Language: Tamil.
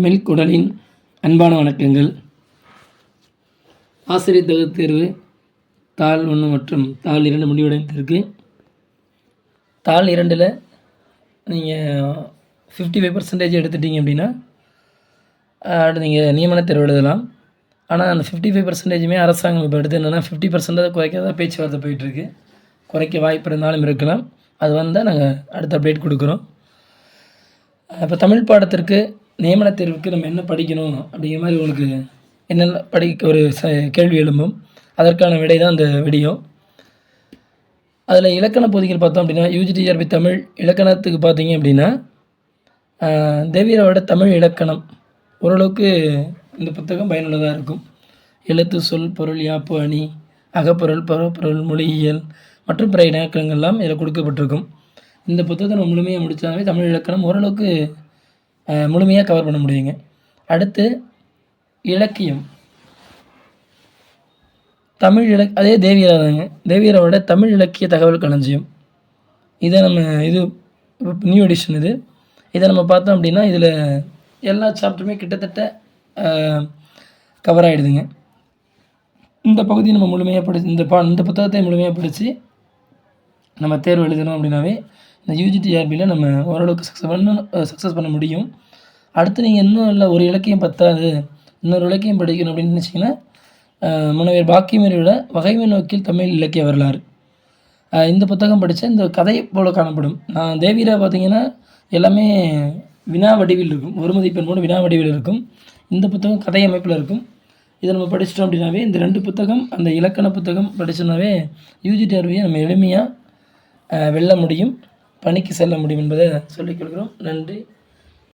தமிழ் குடலின் அன்பான வணக்கங்கள். ஆசிரியர் தகுதி தேர்வு தாள் ஒன்று மற்றும் தாள் இரண்டு முடிவடைந்திருக்கு. தாள் இரண்டில் நீங்கள் ஃபிஃப்டி ஃபைவ் பர்சன்டேஜ் எடுத்துட்டீங்க அப்படின்னா அடுத்து நீங்கள் நியமன தேர்வு எழுதலாம். ஆனால் அந்த ஃபிஃப்டி ஃபைவ் பர்சன்டேஜுமே அரசாங்கம் இப்போ எடுத்து என்னென்னா ஃபிஃப்டி பர்சன்டேஜ் குறைக்கிறதா பேச்சுவார்த்தை போயிட்டுருக்கு. குறைக்க வாய்ப்பு இருந்தாலும் இருக்கலாம். அது வந்தால் நாங்கள் அடுத்த அப்டேட் கொடுக்குறோம். இப்போ தமிழ் பாடத்திற்கு நியமன தேர்வுக்கு நம்ம என்ன படிக்கணும் அப்படிங்கிற மாதிரி உங்களுக்கு என்னென்ன படிக்க ஒரு ச கேள்வி எழும்பும். அதற்கான விடை தான் அந்த வீடியோ அதில் இலக்கண பொதிகள் பார்த்தோம் அப்படின்னா யூஜிடிஆர்பி தமிழ் இலக்கணத்துக்கு பார்த்தீங்க அப்படின்னா தேவியரோட தமிழ் இலக்கணம் ஓரளவுக்கு இந்த புத்தகம் பயனுள்ளதாக இருக்கும். எழுத்து சொல் பொருள் யாப்பு அணி அகப்பொருள் பரப்பொருள் மொழியியல் மற்றும் பிற இலக்கணங்கள்லாம் இதில் கொடுக்கப்பட்டிருக்கும். இந்த புத்தகத்தை நம்ம முழுமையாக முடித்தாவே தமிழ் இலக்கணம் ஓரளவுக்கு முழுமையாக கவர் பண்ண முடியுங்க. அடுத்து இலக்கியம். தமிழ் இலக் அதே தேவியராதாங்க தேவியரோட தமிழ் இலக்கிய தகவல் களஞ்சியம். இதை நம்ம இது நியூ எடிஷன் இது. இதை நம்ம பார்த்தோம் அப்படின்னா இதில் எல்லா சாப்டருமே கிட்டத்தட்ட கவர் ஆகிடுதுங்க இந்த பகுதியை நம்ம முழுமையாக படி இந்த பா இந்த புத்தகத்தை முழுமையாக படித்து நம்ம தேர்வு எழுதணும் அப்படின்னாவே இந்த யூஜிடிஆர்பியில் நம்ம ஓரளவுக்கு சக்ஸஸ் பண்ண சக்ஸஸ் பண்ண முடியும். அடுத்து நீங்கள் இன்னும் இல்லை ஒரு இலக்கியம் பத்தாது. இன்னொரு இலக்கியம் படிக்கணும் அப்படின்னு நினச்சிங்கன்னா முன்னவர் பாக்கியமரியோட வகைமை நோக்கில் தமிழ் இலக்கிய வரலாறு. இந்த புத்தகம் படித்தா இந்த கதை போல் காணப்படும். நான் தேவிரா பார்த்தீங்கன்னா எல்லாமே வினா வடிவில் இருக்கும். ஒரு மதிப்பெண் மூணு வினா வடிவில் இருக்கும். இந்த புத்தகம் கதை அமைப்பில் இருக்கும். இதை நம்ம படிச்சிட்டோம் அப்படின்னாவே இந்த ரெண்டு புத்தகம் அந்த இலக்கண புத்தகம் படித்தோம்னாவே யூஜி தேர்வையை நம்ம எளிமையாக வெல்ல முடியும். பணிக்கு செல்ல முடியும் என்பதை சொல்லிக் கொள்கிறோம். நன்றி.